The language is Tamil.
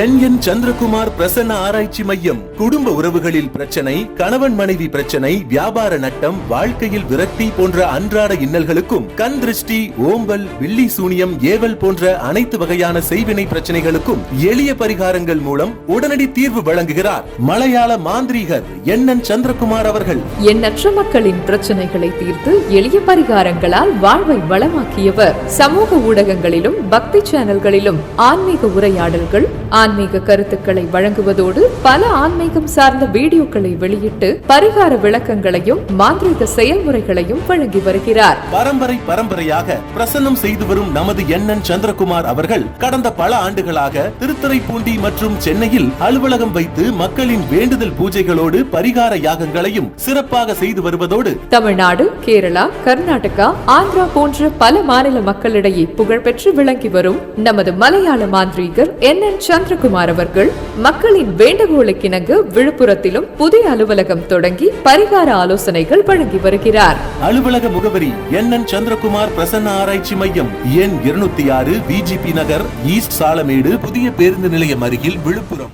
என் என் சந்திரகுமார் பிரசன்ன ஆராய்ச்சி மையம். குடும்ப உறவுகளில் பிரச்சனை கணவன் மனைவி பிரச்சனை வியாபார நட்டம் வாழ்க்கையில் விரக்தி போன்ற அன்றாட இன்னல்களுக்கும் கண் திருஷ்டி ஓம்பல் வில்லி சூனியம் ஏவல் போன்ற அனைத்து வகையான செய்வினை பிரச்சனைகளுக்கும் எளிய பரிகாரங்கள் மூலம் உடனடி தீர்வு வழங்குகிறார். மலையாள மாந்திரீகர் என் என் சந்திரகுமார் அவர்கள். எண்ணற்ற மக்களின் பிரச்சனைகளை தீர்த்து எளிய பரிகாரங்களால் வாழ்வை வளமாக்கியவர். சமூக ஊடகங்களிலும் பக்தி சேனல்களிலும் ஆன்மீக உரையாடல்கள் ஆன்மீக கருத்துக்களை வழங்குவதோடு பல ஆன்மீகம் சார்ந்த வீடியோக்களை வெளியிட்டு பரிகார விளக்கங்களையும் மாந்திரீக செயல்முறைகளையும் வழங்கி வருகிறார். பரம்பரை பரம்பரையாக பிரசன்னம் செய்து வரும் நமது எண்ணன் சந்திரகுமார் அவர்கள் கடந்த பல ஆண்டுகளாக திருத்துறைப்பூண்டி மற்றும் சென்னையில் அலுவலகம் வைத்து மக்களின் வேண்டுதல் பூஜைகளோடு பரிகார யாகங்களையும் சிறப்பாக செய்து வருவதோடு தமிழ்நாடு கேரளா கர்நாடகா ஆந்திரா போன்ற பல மாநில மக்களிடையே புகழ்பெற்று விளங்கி வரும் நமது மலையாள மாந்திரீகர் என் என் சந்திரகுமார் அவர்கள் மக்களின் வேண்டுகோளுக்கிணங்க விழுப்புரத்திலும் புதிய அலுவலகம் தொடங்கி பரிகார ஆலோசனைகள் வழங்கி வருகிறார். அலுவலக முகவரி என் என் சந்திரகுமார் பிரசன்ன ஆராய்ச்சி மையம் எண் இருநூத்தி ஆறு பிஜிபி நகர் ஈஸ்ட் சாலமேடு புதிய பேருந்து நிலையம் அருகில் விழுப்புரம்.